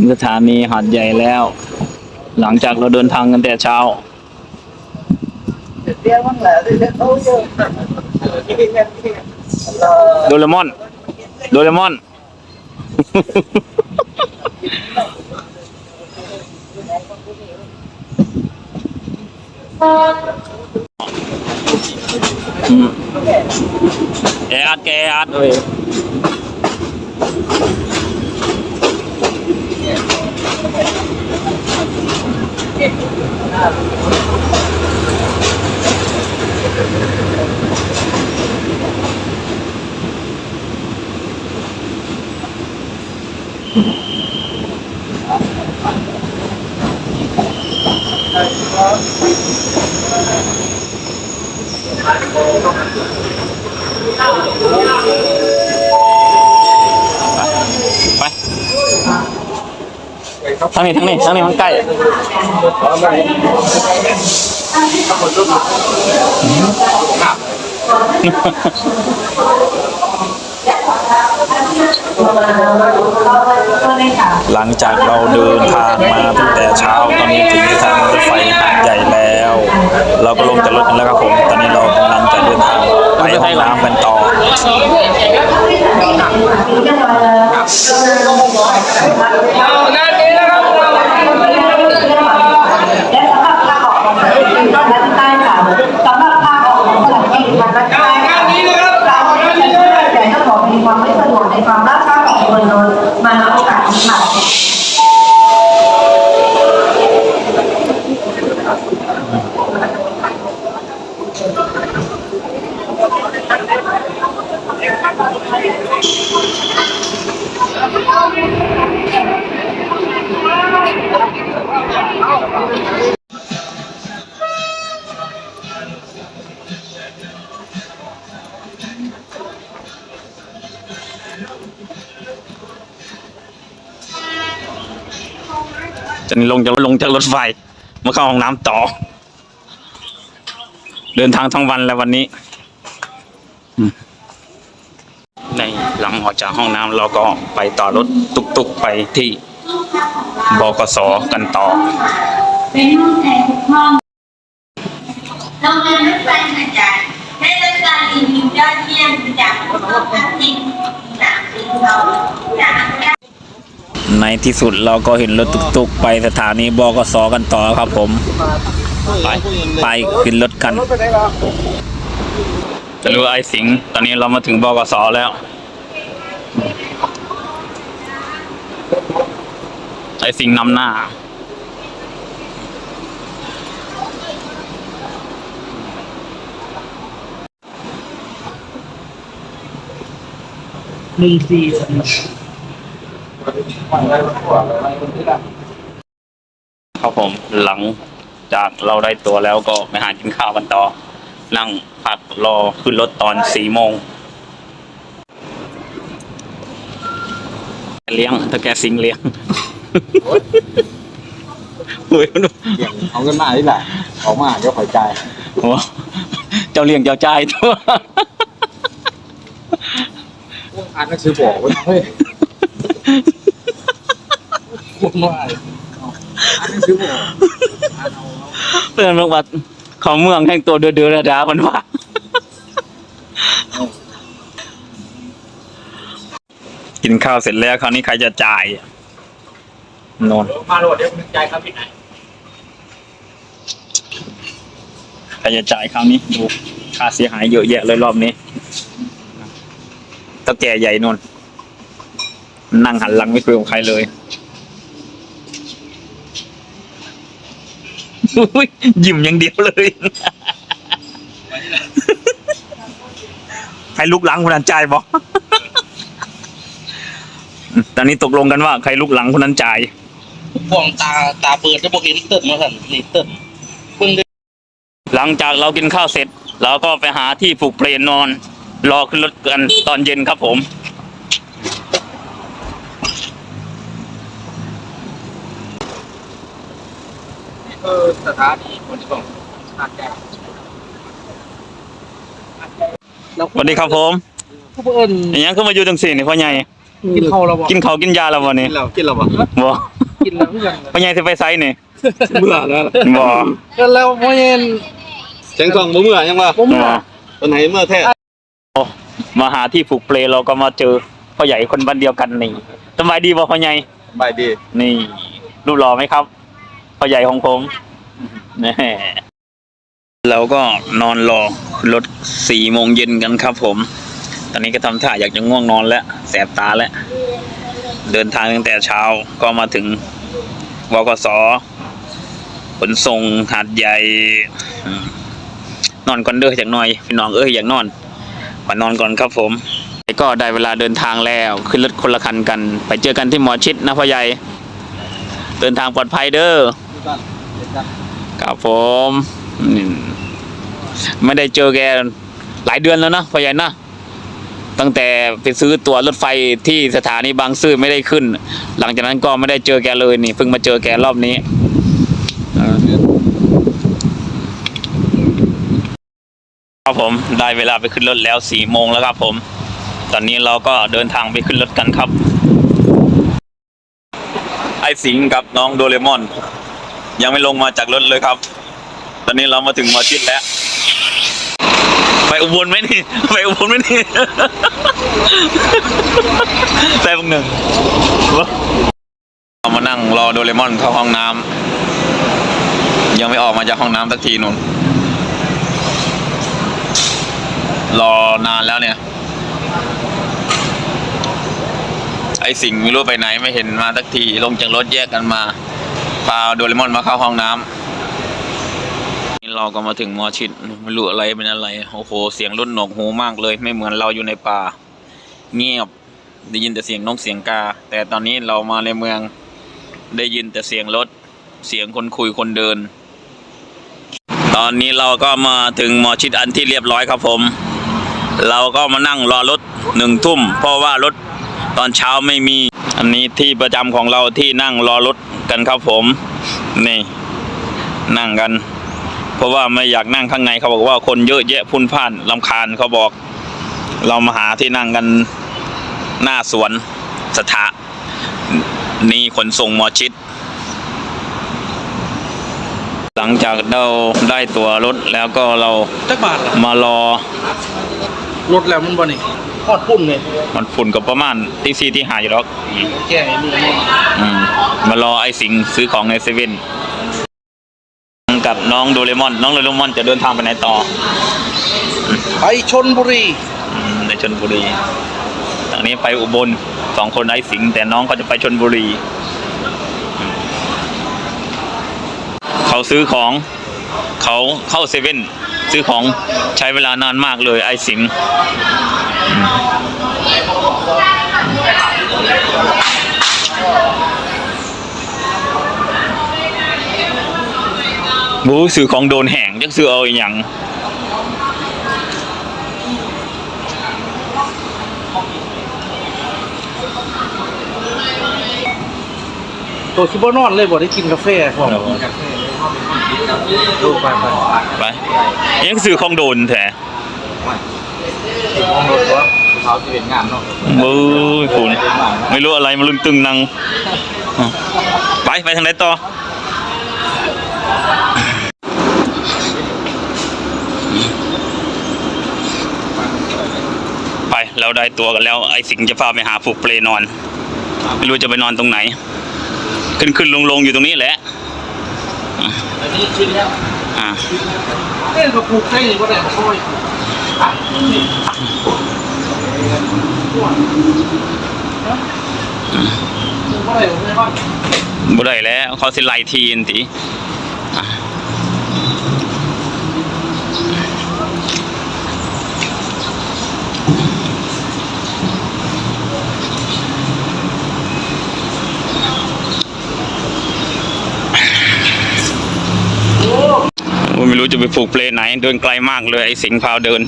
งสถานีหาดใหญ่แล้ว หลังจากเราเดินทางกันแต่เช้าโดเรมอน โดเรมอน อืมแออัดแกอัดเลย ไป ทางนี้ทางนี้ทางนี้มันใกล้หลังจากเราเดินทางมาตั้งแต่เช้าตอนนี้ถึงสถานีรถไฟหาดใหญ่แล้ว เราก็ลงจากรถกันแล้วครับผม ตอนนี้เรากำลังจะเดินทางไปห้องน้ำกันต่อและ จะลงจากลงจากรถไฟ มาเข้าห้องน้ำต่อ เดินทางทั้งวันแล้ววันนี้ ในหลังออกจากห้องน้ำเราก็ไปต่อรถตุกๆไปที่บกสกันต่อเป็นห้องแต่ทุกห้องโรงเรียนรถไฟหาดใหญ่ได้รับการรีวิวยอดเยี่ยมจากผู้เข้าพักจริง ในที่สุดเราก็เห็นรถตุกๆ ไปสถานีบกสกันต่อครับผม ไปไปขึ้นรถกันจะรู้ไอ้สิงห์ตอนนี้เรามาถึงบกสแล้ว ไอ้สิงห์นำ หน้าครับผมหลังจากเราได้ตัวแล้วก็ไปหากินข้าวกันต่อ นั่งพักรอขึ้นรถตอนสี่โมงเลี้ยงถ้าแกสิงเลี้ยงโอ้ยเอาเงินมาที่ไหนออกมาเดี๋ยวคอยจ่ายโอ้เจ้าเลี้ยงเจ้าใจายตัว อ่านหนังสือบอกไว้เฮ้ยคุณว่าอ่านหนังสือบอกอ่านเอาเพื่อนบอกว่าเขาเมืองแห่งตัวเดือดเดือดดาคนว่ากินข้าวเสร็จแล้วคราวนี้ใครจะจ่ายนนมาโหลดเดี๋ยวคุณจ่ายครับพี่ไหนใครจะจ่ายคราวนี้ดูค่าเสียหายเยอะแยะเลยรอบนี้ ตาแก่ใหญ่นนนั่งหันหลังไม่คุยกับใครเลยอุ๊ยยิ้มอย่างเดียวเลยใครลุกหลังคนนั้นจ่ายบอกตอนนี้ตกลงกันว่าใครลุกหลังคนนั้นจ่ายพวงตาตาเปิดจะบอกเห็นเติมมาสั่นนี่เติมเพิ่งได้หลังจากเรากินข้าวเสร็จเราก็ไปหาที่ผูกเปลนนอน รอขึ้นรถกันตอนเย็นครับผมเออสถานีขนส่งหาดใหญ่สวัสดีครับผมผู้เอิญอย่างนี้ก็มาอยู่จังสี่นี่พ่อใหญ่กินข้าวเราบ่กินเขาวกินยาแล้ววันนี้กินเรากินเราบ่บ่กินแล้วยังพ่อใหญ่จะไปไซนี่เบื่อแล้วบ่ก็แล้วพ่อเย็นแสงทองบ่เมื่อยังว่าผมบ่ตอนไหนเมื่อแท้ มาหาที่ผูกเปลเราก็มาเจอพ่อใหญ่คนบ้านเดียวกันนี่สบายดีบ่พ่อใหญ่บายดี นี่ รูปหล่อไหมครับพ่อใหญ่ของผมแน่เราก็นอนรอรถสี่โมงเย็นกันครับผม ตอนนี้ก็ทำท่าอยากจะง่วงนอนแล้ว แสบตาแล้ว เดินทางตั้งแต่เช้าก็มาถึงบกสขนส่งหาดใหญ่อืมนอนก่อนเด้อจากหน่อยพี่น้องเอ้ยอยากนอน มานอนก่อนครับผมก็ได้เวลาเดินทางแล้ว ขึ้นรถคนละคันกัน ไปเจอกันที่หมอชิดนะพ่อใหญ่เดินทางปลอดภัยเด้อครับผมไม่ได้เจอแกหลายเดือนแล้วนะพ่อใหญ่นะตั้งแต่ไปซื้อตั๋วรถไฟที่สถานีบางซื่อไม่ได้ขึ้น หลังจากนั้นก็ไม่ได้เจอแกเลยนี่เพิ่งมาเจอแกรอบนี้เออ ครับผมได้เวลาไปขึ้นรถแล้วสี่โมงแล้วครับผม ตอนนี้เราก็เดินทางไปขึ้นรถกันครับ ไอสิงกับน้องโดเรมอน ยังไม่ลงมาจากรถเลยครับ ตอนนี้เรามาถึงมอชิดแล้ว ไปอุบลไหมนี่ไปอุบลไหมนี่แป๊บหนึ่งเรามานั่งรอโดเรมอนเข้าห้องน้ำยังไม่ออกมาจากห้องน้ำสักทีนุ่น รอนานแล้วเนี่ย ไอสิ่งไม่รู้ไปไหนไม่เห็นมาสักทีลงจากรถแยกกันมาพาโดเรมอนมาเข้าห้องน้ำนี่เราก็มาถึงมอชิดไม่รู้อะไรเป็นอะไร โอ้โห เสียงรุ่นหนกหูมากเลย ไม่เหมือนเราอยู่ในป่า เงียบได้ยินแต่เสียงนกเสียงกา แต่ตอนนี้เรามาในเมืองได้ยินแต่เสียงรถ เสียงคนคุยคนเดิน ตอนนี้เราก็มาถึงมอชิดอันที่เรียบร้อยครับผม เราก็มานั่งรอรถหนึ่งทุ่ม เพราะว่ารถตอนเช้าไม่มี อันนี้ที่ประจำของเราที่นั่งรอรถกันครับผม นี่ นั่งกัน เพราะว่าไม่อยากนั่งข้างในเขาบอกว่าคนเยอะแยะพลุ่นพ่านลำคาญเขาบอก เรามาหาที่นั่งกันหน้าสวนสถานีขนส่งหมอชิด หลังจากเราได้ตัวรถแล้วก็เราจักบาทล่ะมารอ รถแล้วมันบ่นี่ทอดพุ่นเลยมันฝุ่นก็ประมาณตีสี่ที่หาอยู่หรอกแก่มือนี่อืมมารอไอ้สิงห์ซื้อของในเซเว่นกับน้องโดเรมอน น้องโดเรมอนจะเดินทางไปไหนต่อไปชนบุรีอืมในชนบุรีทางนี้ไปอุบลสองคนไอ้สิงห์แต่น้องเขาจะไปชนบุรีอืมเขาซื้อของ เขาเข้าเซเว่น ซื้อของใช้เวลานานมากเลยไอ้สิงห์อืมบูซื้อของโดนแห่งจักซื้อเอาอหย่างตัวคิดว่านอนเลยบ่ได้กินกาแฟพร้อม ดูไปไปไปยังซื้อของโดนแท้มองรถว่าเขาสิเป็นงามเนาะมือฝุ่นไม่รู้อะไรมาลึงตึงนังอะไป ไปทางไหนต่อไปเราได้ตัวกันแล้ว ไอ้สิงห์จะพาไปหาผูกเปลนอน ไม่รู้จะไปนอนตรงไหน ขึ้นขึ้นลงลงอยู่ตรงนี้แหละอั นนี้ชิ้นแล้วอ่าเอ้ยมาปลูกให้บ่ได้มาค่อยบ่ได้บ่ได้ว่าบ่ได้แล้วเขาสิไล่ทีนติอะ ไม่รู้จะไปผูกเปลไหน เดินไกลมากเลยไอ้สิงพาวเดิน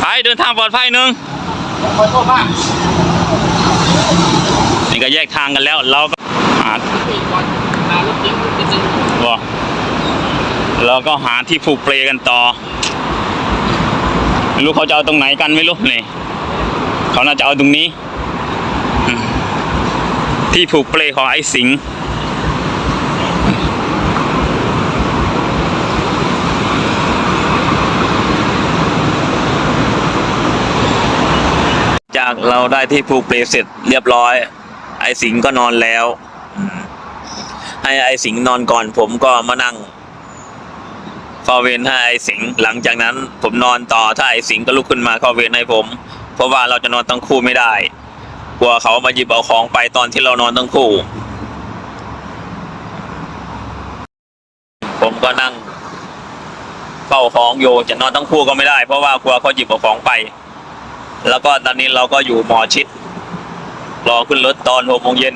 ไปเดินทางปลอดภัยหนึ่งนี่ก็แยกทางกันแล้ว เราก็หา ก็หาที่ผูกเปลกันต่อ ไม่รู้เขาจะเอาตรงไหนกันไม่รู้นี่เขาน่าจะเอาตรงนี้ ที่ผูกเปลของไอ้สิงห์จากเราได้ที่ผูกเปลเสร็จเรียบร้อย ไอ้สิงห์ก็นอนแล้ว ให้ไอ้สิงห์นอนก่อนผมก็มานั่ง เข้าเวรให้ไอ้สิงห์หลังจากนั้น ผมนอนต่อถ้าไอ้สิงห์ก็ลุกขึ้นมาเข้าเวรให้ผม เพราะว่าเราจะนอนทั้งคู่ไม่ได้กลัวเขามาหยิบเอาของไปตอนที่เรานอนทั้งคู่ ผมก็นั่งเฝ้าของอยู่จะนอนทั้งคู่ก็ไม่ได้ เพราะว่ากลัวเขาหยิบเอาของไป แล้วก็ตอนนี้เราก็อยู่หมอชิดรอขึ้นรถตอนหกโมงเย็น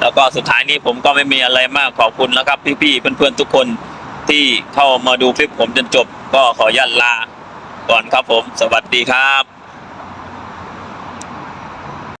แล้วก็สุดท้ายนี้ผมก็ไม่มีอะไรมากขอบคุณนะครับ พี่ๆเพื่อนๆทุกคน ที่เข้ามาดูคลิปผมจนจบ ก็ขออนุญาตลาก่อนครับผม สวัสดีครับ